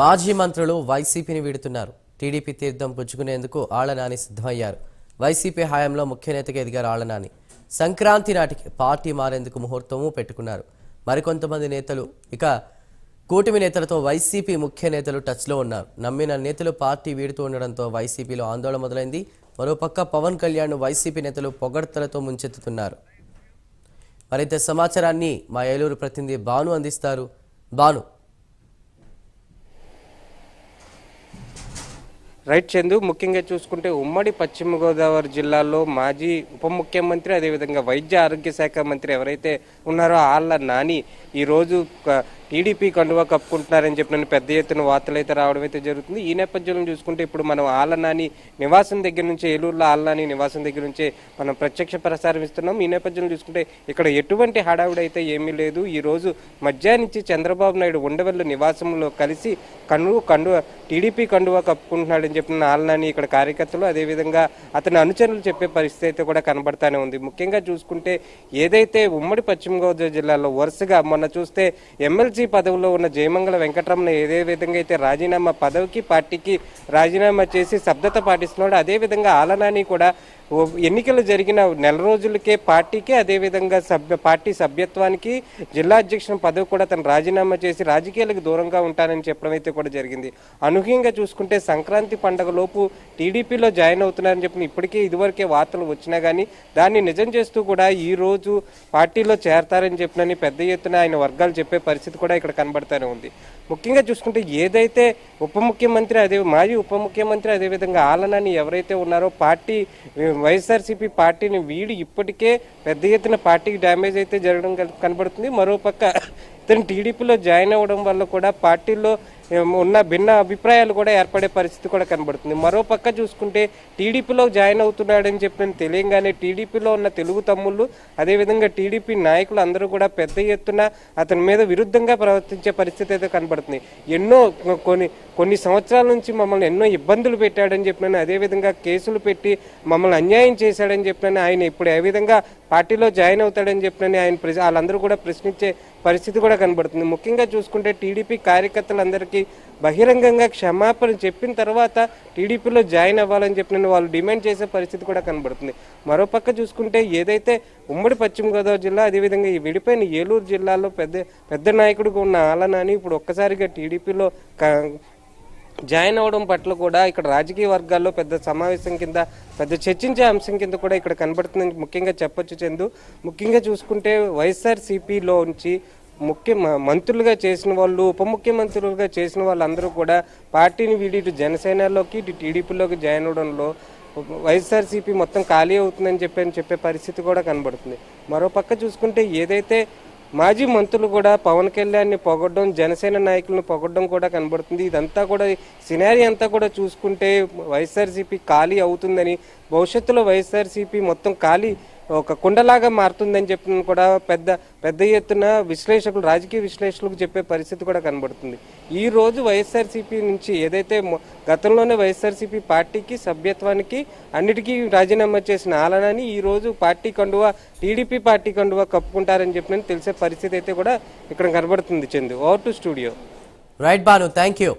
మాజీ మంత్రులు వైసీపీని వీడుతున్నారు. టీడీపీ తీర్థం పుచ్చుకునేందుకు ఆళ్ళనాని సిద్ధమయ్యారు. వైసీపీ హయాంలో ముఖ్య నేతగా ఎదిగారు ఆళ్ళనాని సంక్రాంతి నాటికి పార్టీ మారేందుకు ముహూర్తము పెట్టుకున్నారు. మరికొంతమంది నేతలు ఇక కూటమి నేతలతో వైసీపీ ముఖ్య నేతలు టచ్లో ఉన్నారు. నమ్మిన నేతలు పార్టీ వీడుతూ ఉండడంతో వైసీపీలో ఆందోళన మొదలైంది. మరోపక్క పవన్ కళ్యాణ్ వైసీపీ నేతలు పొగడ్తలతో ముంచెత్తుతున్నారు. మరింత సమాచారాన్ని మా ఏలూరు ప్రతినిధి భాను అందిస్తారు. భాను రైట్ చందు ముఖ్యంగా చూసుకుంటే ఉమ్మడి పశ్చిమ గోదావరి జిల్లాలో మాజీ ఉప ముఖ్యమంత్రి అదేవిధంగా వైద్య ఆరోగ్య శాఖ మంత్రి ఎవరైతే ఉన్నారో ఆళ్ళ నాని ఈరోజు టీడీపీ కండువా కప్పుకుంటున్నారని చెప్పిన పెద్ద ఎత్తున వార్తలు అయితే రావడం అయితే జరుగుతుంది. ఈ నేపథ్యంలో చూసుకుంటే ఇప్పుడు మనం ఆలనాని నివాసం దగ్గర నుంచి ఏలూరులో ఆలనాని నివాసం దగ్గర నుంచే మనం ప్రత్యక్ష ప్రసారం ఇస్తున్నాం. ఈ నేపథ్యంలో చూసుకుంటే ఇక్కడ ఎటువంటి హడావుడి అయితే ఏమీ లేదు. ఈరోజు మధ్యాహ్నం మధ్యాహ్నించి చంద్రబాబు నాయుడు ఉండవల్లి నివాసంలో కలిసి కన్ను కండువ టీడీపీ కండువా కప్పుకుంటున్నాడని చెప్పిన ఆలనాని ఇక్కడ కార్యకర్తలు అదేవిధంగా అతని అనుచరులు చెప్పే పరిస్థితి అయితే కూడా కనబడతానే ఉంది. ముఖ్యంగా చూసుకుంటే ఏదైతే ఉమ్మడి పశ్చిమ గోదావరి జిల్లాలో వరుసగా మొన్న చూస్తే ఎమ్మెల్సీ పదవిలో ఉన్న జయమంగళ వెంకటరమణ ఏదే విధంగా అయితే రాజీనామా పదవికి పార్టీకి రాజీనామా చేసి శబ్దత పాటిస్తున్నాడు అదేవిధంగా ఆలనాని కూడా ఎన్నికలు జరిగిన నెల రోజులకే పార్టీకి అదేవిధంగా సభ్య పార్టీ సభ్యత్వానికి జిల్లా అధ్యక్షుని పదవి కూడా తను రాజీనామా చేసి రాజకీయాలకు దూరంగా ఉంటానని చెప్పడం అయితే కూడా జరిగింది. అనూహ్యంగా చూసుకుంటే సంక్రాంతి పండుగలోపు టీడీపీలో జాయిన్ అవుతున్నారని చెప్పిన ఇప్పటికే ఇదివరకే వార్తలు వచ్చినా కానీ దాన్ని నిజం చేస్తూ కూడా ఈ రోజు పార్టీలో చేరతారని చెప్పినని పెద్ద ఎత్తున ఆయన వర్గాలు చెప్పే పరిస్థితి కూడా ఇక్కడ కనబడతానే ఉంది. ముఖ్యంగా చూసుకుంటే ఏదైతే ఉప ముఖ్యమంత్రి అదే మాజీ ఉప ముఖ్యమంత్రి అదేవిధంగా ఆలనాన్ని ఎవరైతే ఉన్నారో పార్టీ వైఎస్ఆర్సీపీ పార్టీని వీడి ఇప్పటికే పెద్ద ఎత్తున పార్టీకి డ్యామేజ్ అయితే జరగడం కనబడుతుంది. మరోపక్క ఇతను టీడీపీలో జాయిన్ అవ్వడం వల్ల కూడా పార్టీలో ఉన్న భిన్న అభిప్రాయాలు కూడా ఏర్పడే పరిస్థితి కూడా కనబడుతుంది. మరో పక్క చూసుకుంటే టీడీపీలో జాయిన్ అవుతున్నాడని చెప్పిన తెలియంగానే టీడీపీలో ఉన్న తెలుగు తమ్ముళ్ళు అదేవిధంగా టీడీపీ నాయకులు అందరూ కూడా పెద్ద ఎత్తున అతని మీద విరుద్ధంగా ప్రవర్తించే పరిస్థితి అయితే కనబడుతుంది. ఎన్నో కొన్ని కొన్ని సంవత్సరాల నుంచి మమ్మల్ని ఎన్నో ఇబ్బందులు పెట్టాడని చెప్పినాను అదేవిధంగా కేసులు పెట్టి మమ్మల్ని అన్యాయం చేశాడని చెప్పినాను ఆయన ఇప్పుడు ఏ విధంగా పార్టీలో జాయిన్ అవుతాడని చెప్పినని ఆయన ప్రజ- వాళ్ళందరూ కూడా ప్రశ్నించే పరిస్థితి కూడా కనబడుతుంది. ముఖ్యంగా చూసుకుంటే టీడీపీ కార్యకర్తలందరికీ బహిరంగంగా క్షమాపణ చెప్పిన తర్వాత టీడీపీలో జాయిన్ అవ్వాలని చెప్పిన వాళ్ళు డిమాండ్ చేసే పరిస్థితి కూడా కనబడుతుంది. మరోపక్క చూసుకుంటే ఏదైతే ఉమ్మడి పశ్చిమ గోదావరి జిల్లా అదేవిధంగా ఈ విడిపోయిన ఏలూరు జిల్లాలో పెద్ద పెద్ద నాయకుడిగా ఉన్న ఆలనాని ఇప్పుడు ఒక్కసారిగా టీడీపీలో క- జాయిన్ అవడం పట్ల కూడా ఇక్కడ రాజకీయ వర్గాల్లో పెద్ద సమావేశం కింద పెద్ద చర్చించే అంశం కింద కూడా ఇక్కడ కనబడుతుందని ముఖ్యంగా చెప్పొచ్చు చందు. ముఖ్యంగా చూసుకుంటే వైఎస్ఆర్సీపీలో ఉంచి ముఖ్య మ- మంత్రులుగా చేసిన వాళ్ళు ఉప ముఖ్యమంత్రులుగా చేసిన వాళ్ళందరూ కూడా పార్టీని వీడి ఇటు జనసేనలోకి ఇటు టీడీపీలోకి జాయిన్ అవడంలో వైఎస్ఆర్సీపీ మొత్తం ఖాళీ అవుతుందని చెప్పి అని చెప్పే పరిస్థితి కూడా కనబడుతుంది. మరోపక్క చూసుకుంటే ఏదైతే మాజీ మంత్రులు కూడా పవన్ కళ్యాణ్ని పొగడ్డం జనసేన నాయకులను పొగడ్డం కూడా కనబడుతుంది. ఇదంతా కూడా సినారీ అంతా కూడా చూసుకుంటే వైఎస్ఆర్సీపీ ఖాళీ అవుతుందని భవిష్యత్తులో వైఎస్ఆర్సీపీ మొత్తం ఖాళీ ఒక కుండలాగా మారుతుందని చెప్పిన కూడా పెద్ద పెద్ద ఎత్తున విశ్లేషకులు రాజకీయ విశ్లేషకులకు చెప్పే పరిస్థితి కూడా కనబడుతుంది. ఈ రోజు వైఎస్ఆర్సీపీ నుంచి ఏదైతే గతంలోనే వైఎస్ఆర్సీపీ పార్టీకి సభ్యత్వానికి అన్నిటికీ రాజీనామా చేసిన ఆలనని ఈ రోజు పార్టీ కండువా టీడీపీ పార్టీ కండువా కప్పుకుంటారని చెప్పిన తెలిసే పరిస్థితి అయితే కూడా ఇక్కడ కనబడుతుంది Chandu. Over to studio. Right Banu thank you